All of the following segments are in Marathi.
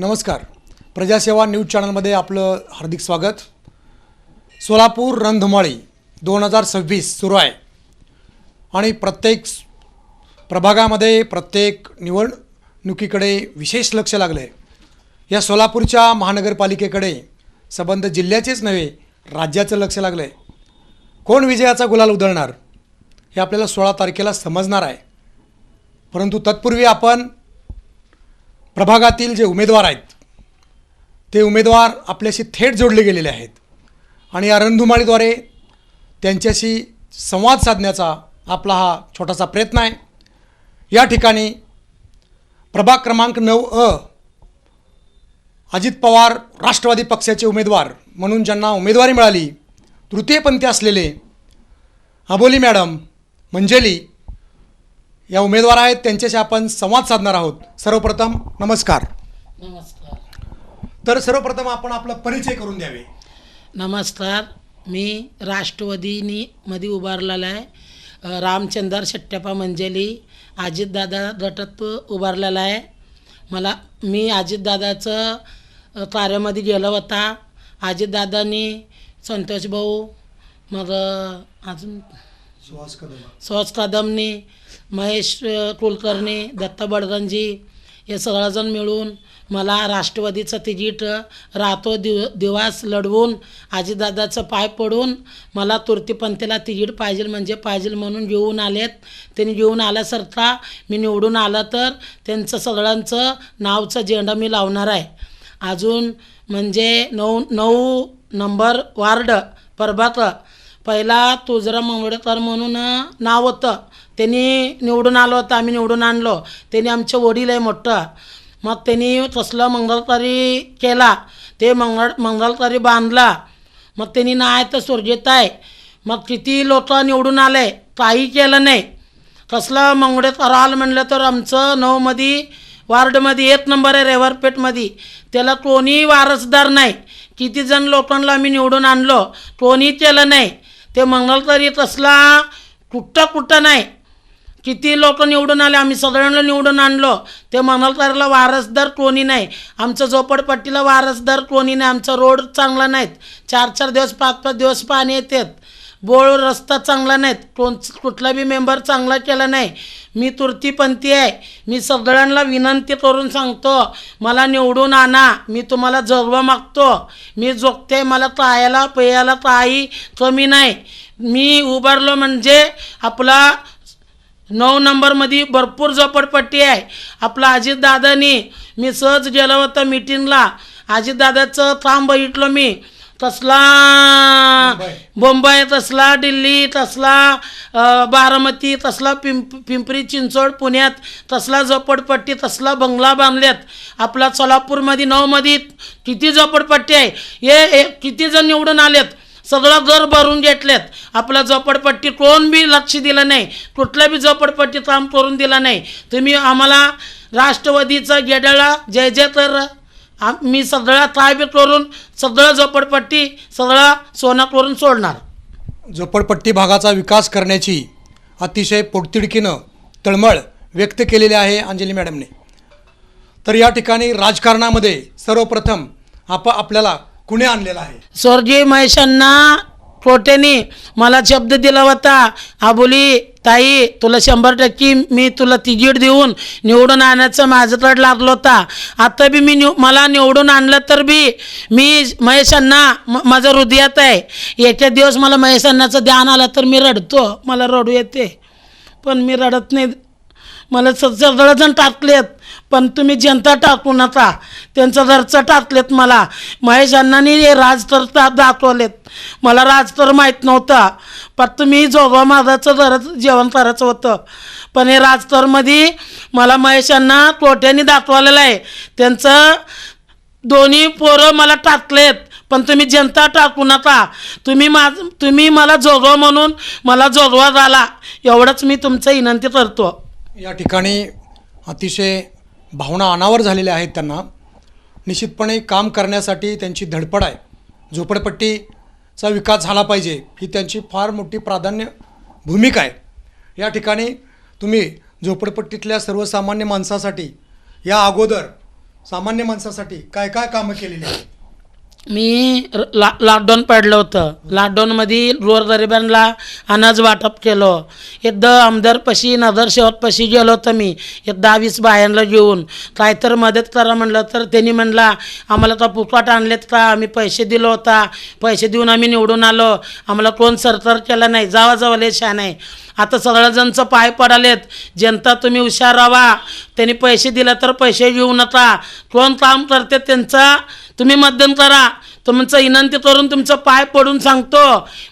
नमस्कार. प्रजासेवा न्यूज चॅनलमध्ये आपलं हार्दिक स्वागत. सोलापूर रणधुमाळी दोन हजार सव्वीस सुरू आहे. आणि प्रत्येक प्रभागामध्ये प्रत्येक निवडणुकीकडे विशेष लक्ष लागलं आहे या सोलापूरच्या महानगरपालिकेकडे संबंध जिल्ह्याचेच नव्हे राज्याचं लक्ष लागलं आहे कोण विजयाचा गुलाल उधळणार हे आपल्याला सोळा तारखेला समजणार आहे. परंतु तत्पूर्वी आपण प्रभागातील जे उमेदवार आहेत ते उमेदवार आपल्याशी थेट जोडले गेलेले आहेत. आणि या रणधुमाळीद्वारे त्यांच्याशी संवाद साधण्याचा आपला हा छोटासा प्रयत्न आहे. या ठिकाणी प्रभाग क्रमांक नऊ अ अजित पवार राष्ट्रवादी पक्षाचे उमेदवार म्हणून ज्यांना उमेदवारी मिळाली तृतीयपंथी असलेले अबोली मॅडम मंजेली या उमेदवार आहेत त्यांच्याशी आपण संवाद साधणार आहोत. सर्वप्रथम नमस्कार. नमस्कार. तर सर्वप्रथम आपण आपला परिचय करून द्यावे. नमस्कार. मी राष्ट्रवादीनी मध्ये उभारलेला आहे. रामचंद्र शट्टप्पा मंजेली अजितदादा गटात उभारलेला आहे. मला मी अजितदादाचं कार्यामध्ये गेलो होता. अजितदादांनी संतोष भाऊ मग अजून सुहास कदम. महेश कुलकर्णी दत्ता बडगंजी हे सगळेजण मिळून मला राष्ट्रवादीचं तिकीट राहतो दिव दिवस लढवून आजीदादाचं पाय पडून मला तुर्तीपंथीला तिकीट पाहिजे म्हणजे पाहिजे म्हणून घेऊन आलेत. त्यांनी घेऊन आल्यासारखा मी निवडून आलं तर त्यांचं सगळ्यांचं नावचं झेंडा मी लावणार आहे. अजून म्हणजे नऊ नऊ नंबर वार्ड प्रभात पहिला तुजरा मंगळकर म्हणून नाव होतं. त्यांनी निवडून आलो होतं आम्ही निवडून आणलो. त्यांनी आमचे वडील आहे मोठं. मग त्यांनी तसलं मंगळकारी केला. ते मंगळ मंगळकारी बांधला. मग त्यांनी नाही तर स्वर्गीत आहे. मग किती लोक निवडून आले काही केलं नाही. कसलं मंगळे कराल म्हणलं तर आमचं नऊमध्ये वार्डमध्ये एक नंबर आहे रेवरपेठमध्ये. त्याला कोणी वारसदार नाही. किती जण लोकांना आम्ही निवडून आणलो कोणी केलं नाही. ते मंगळकरी तसला कुठं कुठं नाही. किती लोक निवडून आले आम्ही सगळ्यांना निवडून आणलो. ते मंगळकरला वारसदार कोणी नाही. आमचं झोपडपट्टीला वारसदार कोणी नाही. आमचा रोड चांगला नाहीत. चार चार दिवस पाच पाच दिवस पाणी येतात. बोळ रस्ता चांगला नाहीत. कोण कुठला बी मेंबर चांगला केला नाही. मी तुर्तीपंथी आहे. मी सगळ्यांना विनंती करून सांगतो मला निवडून आणा. मी तुम्हाला जगवा मागतो. मी जोगते मला तायाला पेयाला काही कमी नाही. मी उभारलो म्हणजे आपला नऊ नंबरमध्ये भरपूर झोपडपट्टी आहे. आपला अजितदादानी मी सहज गेलो होतं मीटिंगला अजितदादाचं थांब बघितलं मी. तसला. मुंबई. मुंबई तसला दिल्ली तसला अ, बारामती तसला पिंप पिंपरी चिंचवड पुण्यात तसला झोपडपट्टी तसला बंगला बांधल्यात आपला सोलापूरमध्ये नऊमध्ये किती झोपडपट्टी आहे? हे हे किती जण निवडून आलेत? सगळं घर भरून घेतलेत. आपला झोपडपट्टी कोण बी लक्ष दिलं नाही. कुठल्या बी झोपडपट्टी काम करून दिला नाही. तुम्ही आम्हाला राष्ट्रवादीचा गेडाळा जय जय तर आम- मी सगळा ताबे करून सगळं झोपडपट्टी सगळं सोनं करून सोडणार. झोपडपट्टी भागाचा विकास करण्याची अतिशय पोटतिडकीनं तळमळ व्यक्त केलेली आहे अंजली मॅडमने. तर या ठिकाणी राजकारणामध्ये सर्वप्रथम आप आपल्याला कुणी आणलेला आहे. स्वर्गीय महेशांना कोट्याने मला शब्द दिला होता. आबोली ताई तुला शंभर टक्के मी तुला तिकीट देऊन निवडून आणायचं तड लागलो होता. आता बी मी निव मला निवडून आणलं तर बी मी महेशांना म माझं हृदयात आहे. एका दिवस मला महेशांनाचं ध्यान आलं तर मी रडतो. मला रडू येते. पण मी रडत नाही. मला स सगळेजण टाकलेत. पण तुम्ही जनता टाकू नका. त्यांचं घरचं टाकलेत मला. महेश अण्णांनी राज तर दाखवलेत. मला राज तर माहीत नव्हता. पण तुम्ही जोगा माझाचं घरच जेवण करायचं होतं. पण हे राजतरमध्ये मला महेश अण्णा कोट्याने दाखवलेलं आहे. त्यांचं दोन्ही पोरं मला टाकलेत. पण तुम्ही जनता टाकू नका. तुम्ही माझ तुम्ही मला जोगवा म्हणून मला जोगवा झाला. एवढंच मी तुमचं विनंती करतो. या ठिकाणी अतिशय भावना अनावर झालेल्या आहेत त्यांना. निश्चितपणे काम करण्यासाठी त्यांची धडपड आहे. झोपडपट्टीचा विकास झाला पाहिजे ही त्यांची फार मोठी प्राधान्य भूमिका आहे. या ठिकाणी तुम्ही झोपडपट्टीतल्या सर्वसामान्य माणसासाठी या अगोदर सामान्य माणसासाठी काय काय कामं केलेली आहेत? मी ला लॉकडाऊन पडलं होतं. लॉकडाऊनमध्ये गोरगरिबांना अनाज वाटप केलं. एकदा आमदारपाशी नगरसेवकपाशी गेलो होतं मी. एक दहा वीस बायांना घेऊन. काय तर मदत करा म्हणलं तर त्यांनी म्हणला आम्हाला तर फुकट आणलेत का? आम्ही पैसे दिलो होता. पैसे देऊन आम्ही निवडून आलो. आम्हाला कोण सरकार केलं नाही. जावा जावा छान आहे आता सगळ्याजणचं पाय पडालेत. जनता तुम्ही हुशार राहा. त्यांनी पैसे दिले तर पैसे घेऊ नका. कोण काम करते त्यांचा? तुम्ही मतदान करा तुमचं विनंती करून तुमचं पाय पडून सांगतो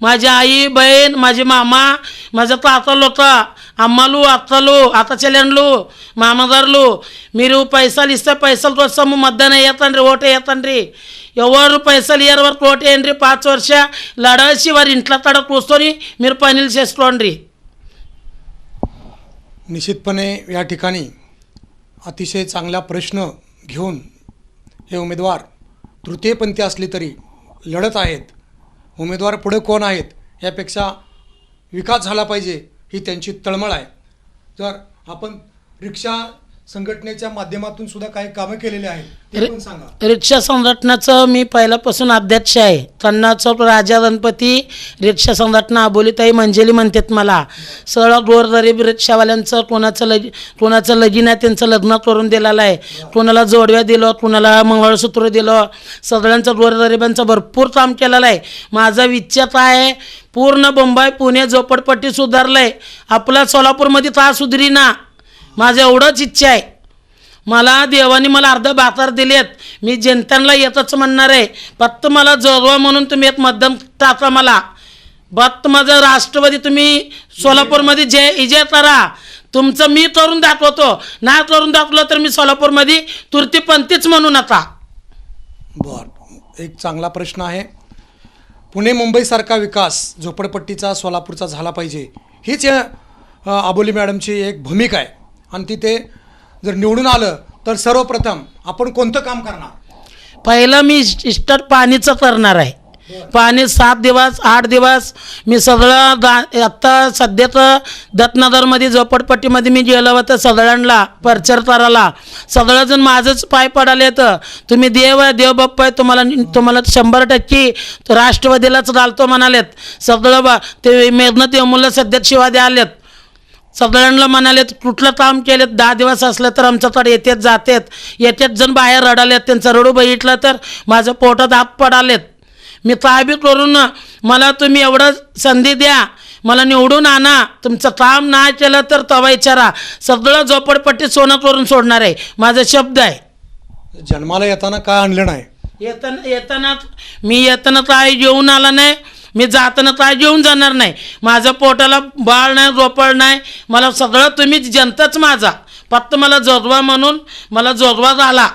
माझी आई बहीण माझे मामा माझं తాతలు ఒక అమ్మలు అత్తలు అత్త చెల్లెండ్లు మామగారులు మీరు పైసలు ఇస్తే పైసల కోసము మద్దన వేయతండ్రి ఓటు వేయతండ్రి ఎవరు పైసలు ఇయ్యరు వరకు ఓటు వేయండి పాచ్ వర్ష లడసి వారి ఇంట్లో తడ కూర్చొని మీరు పనులు చేసుకోండి निश्चितपणे या ठिकाणी अतिशय चांगला प्रश्न घेऊन हे उमेदवार तृतीयपंथी असली तरी लढत आहेत. उमेदवार पुढे कोण आहेत यापेक्षा विकास झाला पाहिजे ही त्यांची तळमळ आहे. जर आपण रिक्षा संघटनेच्या माध्यमातून सुद्धा काही कामं केलेली आहेत ते पण सांगा. रिक्षा संघटनाचं मी पहिल्यापासून अध्यक्ष आहे. कन्नाचौक राजा गणपती रिक्षा संघटना अबोलीताई मंजेली म्हणतात मला. सरळ गोरगरीब रिक्षावाल्यांचं कोणाचं लग कोणाचं लगीन आहे त्यांचं लग्न करून दिलेलं आहे. कोणाला जोडव्या दिलं कोणाला मंगळसूत्र दिलं. सगळ्यांचं गोरगरिबांचं भरपूर काम केलेलं आहे. माझा विचार आहे पूर्ण मुंबई पुणे झोपडपट्टी सुधारलं आहे आपला सोलापूरमध्ये ता सुधरीना. माझं एवढंच इच्छा आहे. मला देवाने मला अर्ध बाकार दिलेत. मी जनतांना येतच म्हणणार आहे. फक्त मला जगवा म्हणून तुम्ही एक मध्यम टाका मला. बत्त माझं राष्ट्रवादी तुम्ही सोलापूरमध्ये जे इजे करा. तुमचं मी करून दाखवतो. नाही करून दाखवलं तर मी सोलापूरमध्ये तुर्तीपंथीच म्हणू नका. बर. एक चांगला प्रश्न आहे. पुणे मुंबईसारखा विकास झोपडपट्टीचा सोलापूरचा झाला पाहिजे. हीच या मॅडमची एक भूमिका आहे. आणि तिथे जर निवडून आलं तर सर्वप्रथम आपण कोणतं काम करणार? पहिलं मी स्टार्ट पाणीचं करणार आहे. पाणी सात दिवस आठ दिवस मी सगळं गा आत्ता सध्या तर दत्तनगरमध्ये झोपडपट्टीमध्ये मी गेलो होतं सगळ्यांना प्रचार करायला सगळेजण माझंच पाय पडाले तर. तुम्ही देव आहे देव बाप्पा आहे तुम्हाला तुम्हाला शंभर टक्के राष्ट्रवादीलाच घालतो म्हणालेत. सगळं बा ते मेघनत यमुला सध्या शिवादे आलेत. सगळ्यांना म्हणालेत कुठलं काम केलेत? दहा दिवस असलं तर आमच्याकडे येतेच जातेत. येतेच जण बाहेर रडालेत. त्यांचं रडू बघितलं तर माझं पोटात हात पडालेत. मी ताबी करून मला तुम्ही एवढं संधी द्या. मला निवडून आणा. तुमचं काम नाही केलं तर तवा विचारा सगळं झोपडपट्टी सोनं करून सोडणार आहे. माझा शब्द आहे. जन्माला येताना काय आणलं नाही? येताना येताना मी येताना काय जेवून आला नाही. मी जाताना काय जेवून जाणार नाही. माझं पोटाला बाळ नाही झोपड नाही. मला सगळं तुम्ही जनताच माझा. फक्त मला जोगवा म्हणून मला जोगवा झाला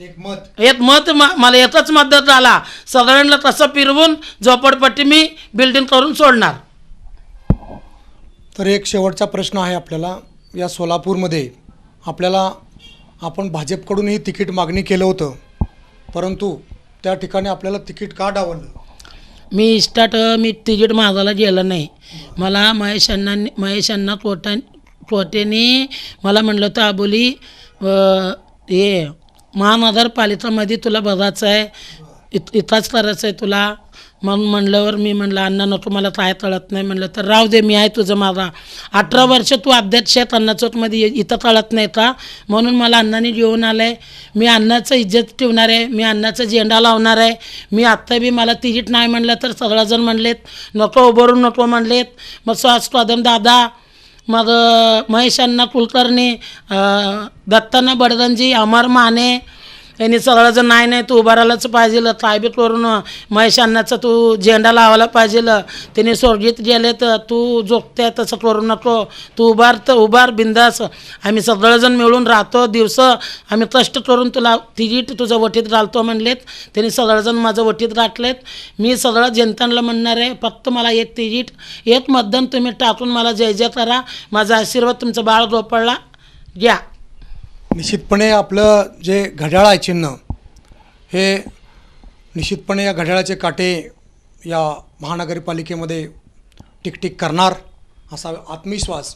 एक मत. एक मत म- मला येतच मदत झाला सगळ्यांना तसं फिरवून झोपडपट्टी मी बिल्डिंग करून सोडणार. तर एक शेवटचा प्रश्न आहे आपल्याला. या सोलापूरमध्ये आपल्याला आपण भाजपकडूनही तिकीट मागणी केलं होतं. परंतु त्या ठिकाणी आपल्याला तिकीट का डावललं? मी स्टार्ट मी तिकीट मागायला गेलं नाही. मला महेश अण्णा महेश अण्णा कोटा कोटेने मला म्हणलं होतं आबोली हे महानगरपालिकामध्ये तुला बघायचं आहे इत इथंच करायचं आहे तुला. म्हणून म्हणल्यावर मी म्हणलं अण्णा नको मला काय कळत नाही. म्हणलं तर राहू दे मी आहे तुझं माझा अठरा वर्ष तू अध्यक्ष शेत अण्णा चौकमध्ये इथं कळत नाही का? म्हणून मला अण्णाने घेऊन आलं आहे मी अण्णाचं इज्जत ठेवणार आहे मी अण्णाचा झेंडा लावणार आहे. मी आत्ता बी मला तिकीट नाही म्हणलं तर सगळंजण म्हणलेत नको उभारून नको म्हणलेत. मग श्वास दादा मग महेश अण्णा कुलकर्णी दत्ताना बडगंजी अमर माने यांनी सगळं नाही नाही तू उभा राहायलाच पाहिजे ताबीत करून महेश अण्णाचा तू झेंडा लावायला पाहिजे त्यांनी स्वर्गीत गेले तर तू जोगते तसं करू नको. तू उभार तर उभार बिंदास. आम्ही सगळेजण मिळून राहतो दिवस आम्ही कष्ट करून तुला तिकीट तुझं वटीत घालतो म्हणलेत. त्यांनी सगळेजण माझं वटीत राखलेत मी सगळं जनतांना म्हणणार आहे फक्त मला एक तिकीट एक मतदान तुम्ही टाकून मला जय जय करा. माझा आशीर्वाद तुमचं बाळ गोपाळला घ्या. निश्चितपणे आपलं जे घड्याळ आहे चिन्ह हे निश्चितपणे या घड्याळाचे काटे या महानगरपालिकेमध्ये टिकटिक करणार असा आत्मविश्वास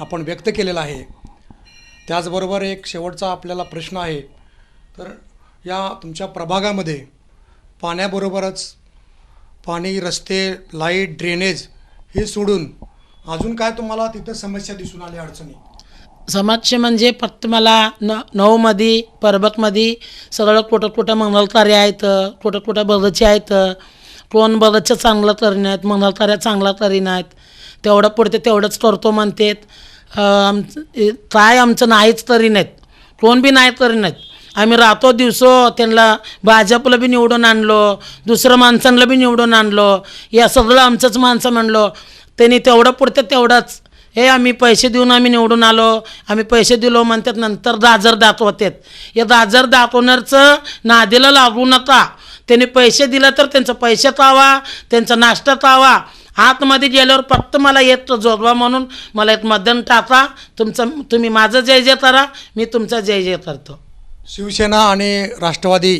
आपण व्यक्त केलेला आहे. त्याचबरोबर एक शेवटचा आपल्याला प्रश्न आहे तर या तुमच्या प्रभागामध्ये पाण्याबरोबरच पाणी रस्ते लाइट ड्रेनेज हे सोडून अजून काय तुम्हाला तिथं समस्या दिसून आल्या अडचणी? समक्ष म्हणजे फक्त मला न नऊमध्ये परबतमध्ये सगळं कुठं कुठं मंगलकार्य आहेत कुठं कुठं बरचे आहेत कोण बरचं चांगलं तरी नाहीत मंगलताऱ्या चांगला तरी नाहीत. तेवढं पुढते तेवढंच करतो म्हणतात. आमचं काय आमचं नाहीच तरी नाहीत. कोण बी नाही तरी नाहीत. आम्ही राहतो दिवसो त्यांना भाजपला बी निवडून आणलो दुसरं माणसांना बी निवडून आणलो या सगळं आमचंच माणसं म्हणलो. त्यांनी तेवढं पुढतं तेवढंच हे आम्ही पैसे देऊन आम्ही निवडून आलो. आम्ही पैसे दिलो म्हणतात नंतर दाजर दाखवतात. या दाजर दाखवणारचं नादीला लागू नका. त्यांनी पैसे दिलं तर त्यांचं पैसे तावा त्यांचा नाश्ता तावा. आतमध्ये गेल्यावर फक्त मला येत जोडवा म्हणून मला एक मतदान टाका. तुमचं तुम्ही माझं जय जय करा मी तुमचा जय जय करतो. शिवसेना आणि राष्ट्रवादी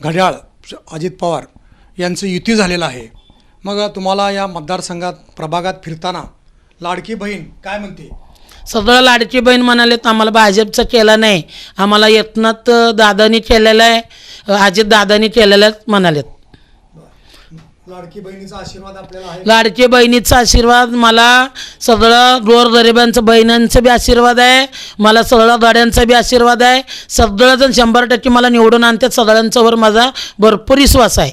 घड्याळ अजित पवार यांचं युती झालेलं आहे. मग तुम्हाला या मतदारसंघात प्रभागात फिरताना लाडकी बहीण काय म्हणते? सगळं लाडकी बहीण म्हणाले तर आम्हाला भाजपचं केलं नाही. आम्हाला यत्नात दादानी केलेलं आहे. अजित दादानी केलेलं आहे म्हणालेत. लाडकी बहिणीचा आशीर्वाद आपल्याला आहे? लाडकी बहिणीचा आशीर्वाद मला सगळं गोरगरिबांचं बहिणांचं बी आशीर्वाद आहे. मला सगळं गाड्यांचा बी आशीर्वाद आहे. सगळंजण शंभर टक्के मला निवडून आणतात. सगळ्यांच्यावर माझा भरपूर विश्वास आहे.